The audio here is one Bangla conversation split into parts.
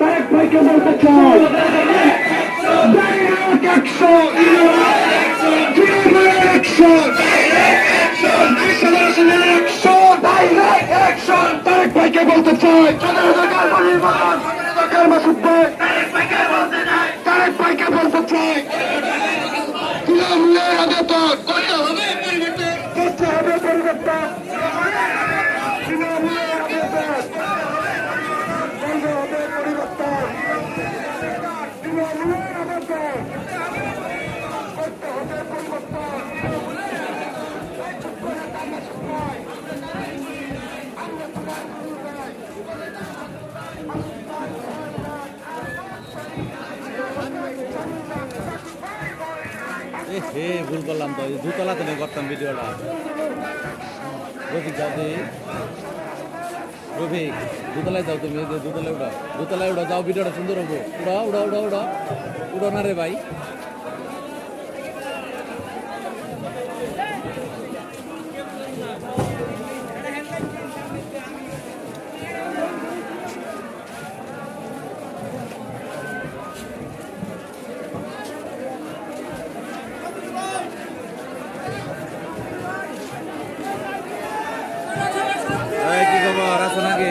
তারেক ভাইকে বলতে চাই action action direct action Tarek ভাইকে বলতে চাই সরকার মাসুদ ভাই তারেক ভাইকে বলতে চাই তারেক ভাইকে হে ভুল করলাম তো দুতলাতে নিয়ে করতাম ভিডিওটা। রফিক যাও তুই রফিক, দুতলায় যাও তুমি দুতলায় উঠাও দুতলায় উঠাও যাও ভিডিওটা সুন্দর হব। উড়াও উড়াও উড়াও উড়াও উড়ো না রে ভাই এই, কি খবর আছো নাকি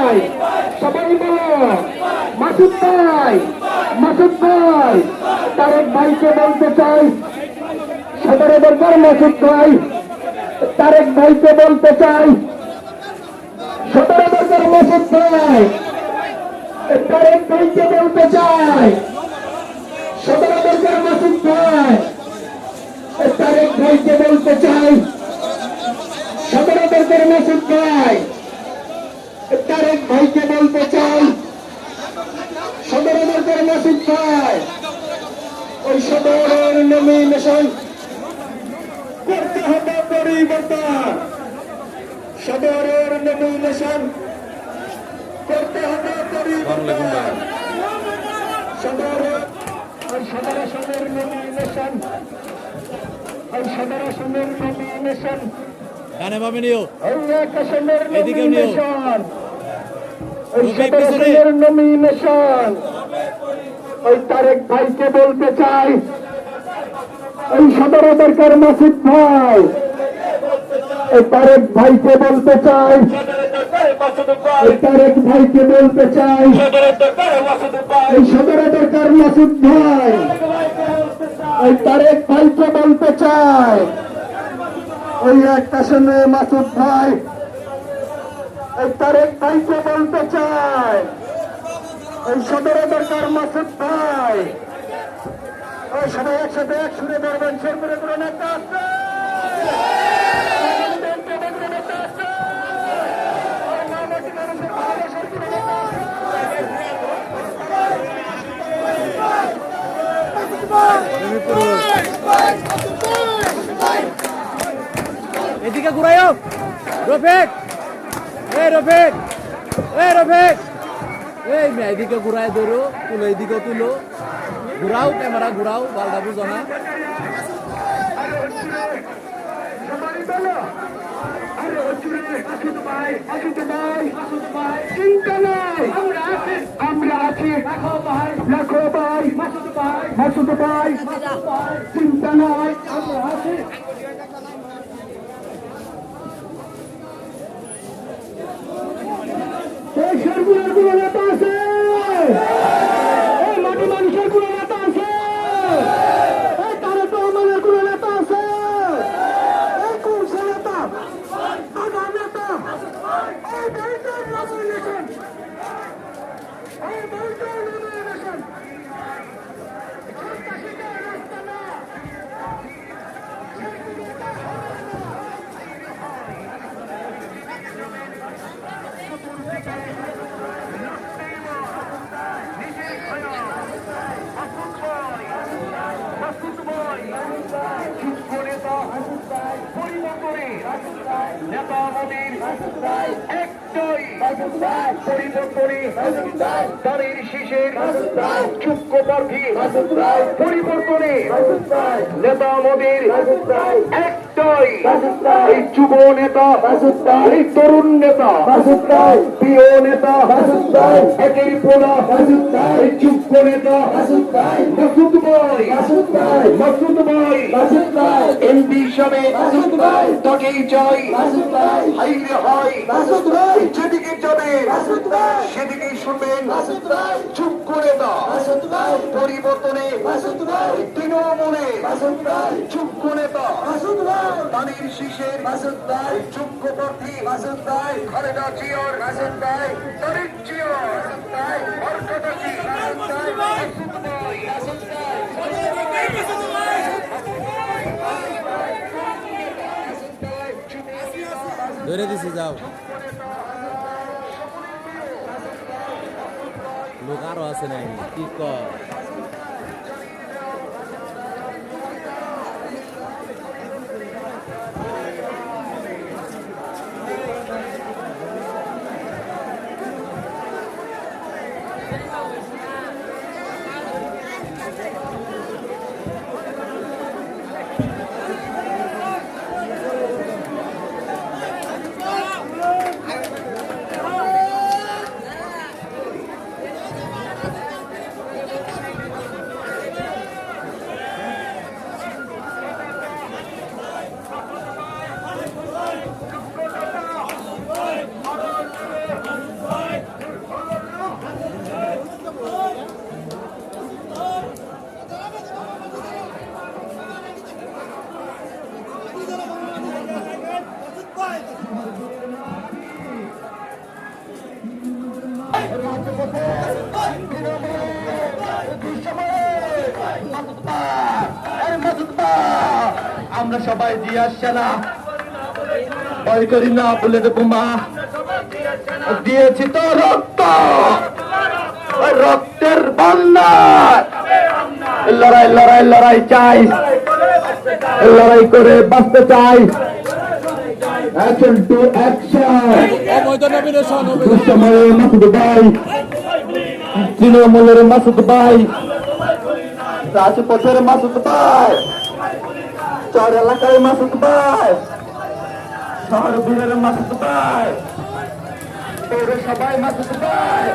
ভাই সবাই বলো, মাসুদ ভাই মাসুদ ভাই তারেক ভাইকে বলতে চাই, সদরে দরবার মাসুদ ভাই, তারেক ভাইকে বলতে চাই, সদরে দরবার মাসুদ ভাই, তারেক ভাইকে বলতে চাই, সদরে দরবার মাসুদ ভাই, তারেক ভাইকে বলতে চাই, সদরে দরবার মাসুদ ভাই। তারেক ভাইকে বলতে চাই সদরে দরবার মাসুদ ভাই ওই সদরের নমিনেশন করতে হবে পরিবর্তন। সদরের নমিনেশন করতে হবে পরিবর্তন। সদরের ওই সদর আসনের নমিনেশন ওই সদর আসনের নমিনেশন গানে পাবে নিও। ওই এদিকেও নিও। ওই ওই তারেক ভাইকে বলতে চাই ওই সদর দরকার মাসুদ ভাই। এই তারেক ভাইকে বলতে চাই এই তারেক ভাইকে বলতে চাই এই সদর দরকার মাসুদ ভাই। ওই তারেক ভাইকে বলতে চাই। ওই একটা শুনে মাসুদ ভাই তারেক ভাইকে বলতে চাই ওই সদর দরকার মাসুদ ভাই। ওই সবাই একসাথে এক সুরে ধরবেন শেরপুরে কোনো একটা আছে নেতা আছে? ওই মামাটি মানুষের ভালোবাসার কোনো নেতা আছে? এদিকে ঘুরাইও রফিক এই রফিক এই রফিক। এই এদিকে ঘুরাই ধরো তুলো এদিকে তুলো। ঘুরাও ক্যামেরা ঘুরাও বালটা বুঝো না আমরা আছি। লাখো ভাই মাসুদ ভাই, চিন্তা নাই। আমরা আছি। এই সরগুলোর কোনো নেতা আছে এই মাটি মানুষের কোনো নেতা আছে এই তারা তো আমাদের কোনো নেতা আছে এই কোন নেতা মোদীর একটাই পরিবর্তনে দাঁড়ির শীষের চুক্ষ প্রার্থী পরিবর্তনে নেতা মোদীর একটাই নেতা এই একের পোলা, এই যোগ্য নেতা মাসুদ এমপি হিসাবে তাকেই চাই। হাইলে হয় যেদিকে যাবে সেদিকেই শুনবেন। যোগ্য নেতা পরিবর্তনে তৃণমূলে যোগ্য নেতা তাদের শীষের যোগ্য প্রার্থী ধরে দিছি, যাও। লোক আরও আছে নাই কি কর আমরা সবাই আসছে না ভয় করি না বলে দেবো মা। দিয়েছি তো রক্ত। রক্তের বন্যা লড়াই লড়াই লড়াই চাই। লড়াই করে বাঁচতে চাই। তৃণমূলের মাসুদ ভাই, রাজপথের মাসুদ ভাই। চর এলাকায় মাসুদ ভাই। শহর বীরের মাসুদ ভাই। পৌরসভায় মাসুদ ভাই।